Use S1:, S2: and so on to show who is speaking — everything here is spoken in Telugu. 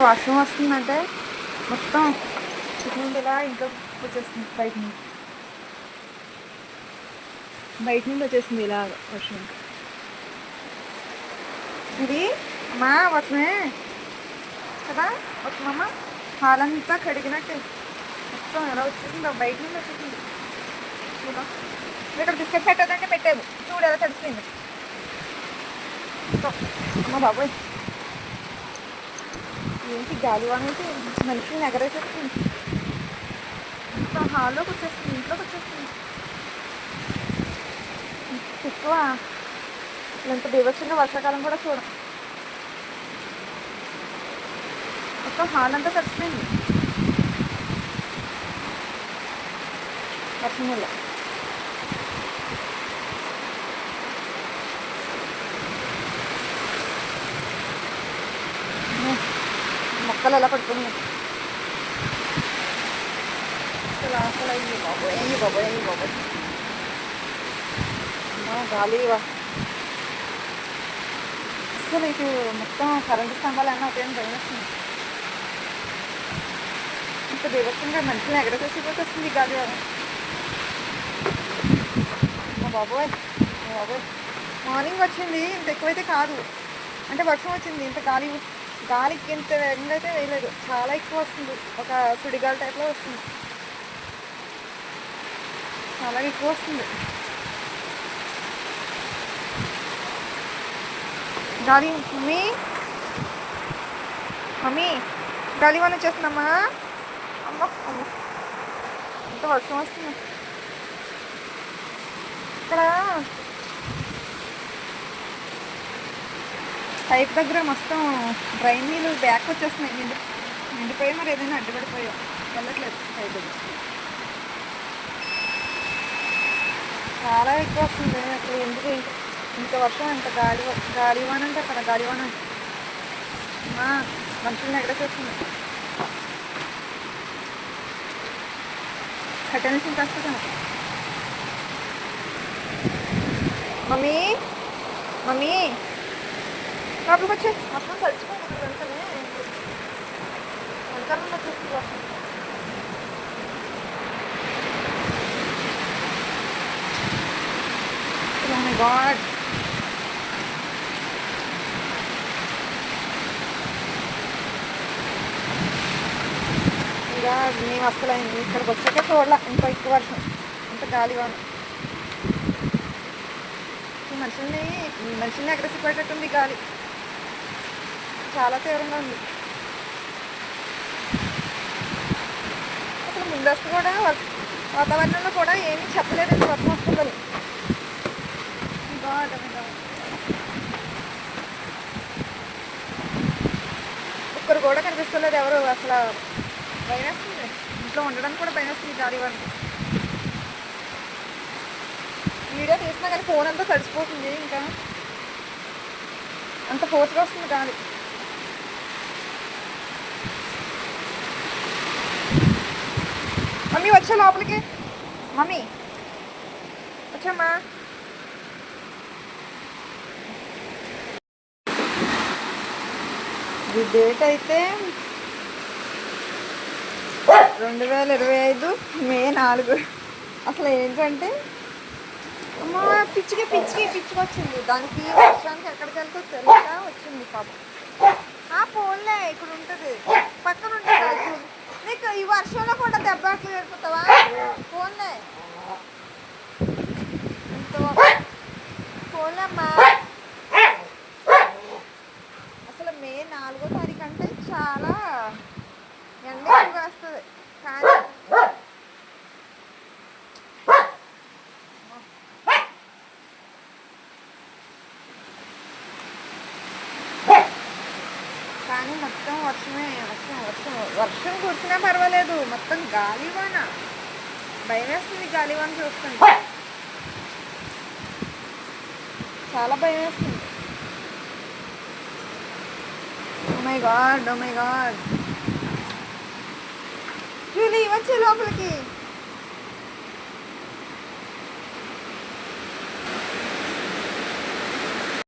S1: వర్షం వస్తుందంటే మొత్తం ఇటు నుండి ఇలా ఇంట్లో వచ్చేస్తుంది బయట నుండి బయట నుండి వచ్చేస్తుంది ఇలా వర్షం ఇది అమ్మా వర్షమే కదా వస్తుందమ్మా హాల్ అంతా కడిగినట్టు మొత్తం ఎలా వచ్చేసిందో బయట నుండి వచ్చేసింది చూడు ఇక్కడ బిస్కెట్ పెట్టదంటే పెట్టాము చూడు ఎలా తడిసిపోయింది అమ్మ బాబోయ్ ఏంటి గాలివాన అయితే మనిషిని ఎగరేసేస్తుంది ఇంకా హాల్లోకి వచ్చేస్తుంది ఇంట్లోకి వచ్చేస్తుంది. ఎక్కువ ఎంత బీభత్సంగా వర్షాకాలం కూడా చూడం. మొత్తం హాల్ అంతా తడిచిపోయింది వర్షం వల్ల. మొక్కలు ఎలా పడుతున్నాయి అసలు అసలు అయ్యి బాబోయ్ అయ్యి బాబోయ్ అయ్యి బాబోయ్ అమ్మా, గాలి వా- అసలు ఇటు మొత్తం కరెంటు స్తంభాలు అన్నీ అదేం భయం వస్తుంది ఇంత బీభత్సంగా మనుషులు ఎగరసేసిపోతే వస్తుంది ఈ గాలి వాన. అమ్మా బాబోయ్ అమ్మా బాబోయ్ మార్నింగ్ వచ్చింది ఇంత ఎక్కువైతే కాదు అంటే వర్షం వచ్చింది ఇంత గాలి గాలికి ఇంత వేగంగా అయితే వేయలేదు. చాలా ఎక్కువ వస్తుంది. ఒక సుడిగాల టైప్లో వస్తుంది. చాలా ఎక్కువ వస్తుంది. గాలి మమ్మీ. మమ్మీ గాలి వన్ వచ్చేస్తుందమ్మా అమ్మ అమ్మ. ఇంత వర్షం వస్తుంది. ఇక్కడ పైప్ దగ్గర మొత్తం డ్రైన్ నీళ్ళు బ్యాక్ వచ్చేస్తున్నాయి. నిండి నిండిపోయి మరి ఏదైనా అడ్డుపడిపోయాం? వెళ్ళట్లేదు పైప్ దగ్గర. చాలా ఎక్కువ వస్తుంది. అసలు ఎందుకు ఇంత వర్షం ఇంత గాలి వ- గాలి వాన అంటే అక్కడ గాలి వాన. మా మనుషుల్ని ఎగరేసేస్తుంది. నుంచి కష్టం మమ్మీ మమ్మీ. లోపలికి వచ్చే మొత్తం తడిచిపోయింది వెంటనే Oh my god. ఇంకా మేము అసలు ఇక్కడికి వచ్చాక చూడాల. ఇంత ఎక్కువ వర్షం. ఇంత గాలి వాన ఈ మనుషుల్ని మనుషుల్ని ఈ గాలి? చాలా తీవ్రంగా ఉంది. అసలు ముందస్తు కూడా వాతావరణంలో కూడా ఏమీ చెప్పలేదు ఇంత వర్షం వస్తుందని. ఒక్కరు కూడా కనిపిస్తలేదు ఎవరు అసలు భయం వేస్తుంది ఇంట్లో ఉండడానికి కూడా భయం వేస్తుంది గాలి వల్ల వీడియో తీసినా కానీ ఫోన్ అంతా తడిసిపోతుంది ఇంకా. అంత ఫోర్స్గా వస్తుంది గాలి. మమ్మీ వచ్చా లోపలికి మమ్మీ వచ్చామ్మా ఈ డేట్ అయితే రెండు వేల ఇరవై ఐదు మే నాలుగు అసలు ఏంటంటే అమ్మా పిచ్చికి పిచ్చికి పిచ్చికి వచ్చింది దానికి వర్షానికి ఎక్కడికి వెళ్తే తెలియక వచ్చింది పాపం ఆ ఫోన్లే ఇక్కడ ఉంటుంది ఫోన్లే అసలు మే నాలుగో తారీఖు అంటే చాలా ఎండ ఎక్కువగా వస్తుంది కానీ కానీ మొత్తం వర్షమే వర్షం వర్షం. వర్షం కురిసినా పర్వాలేదు. మొత్తం గాలివాన భయం వేస్తుంది గాలివాన చూస్తుంటే. చాలా భయం వేస్తుంది god, oh my god. Julie వచ్చే లోపలికి.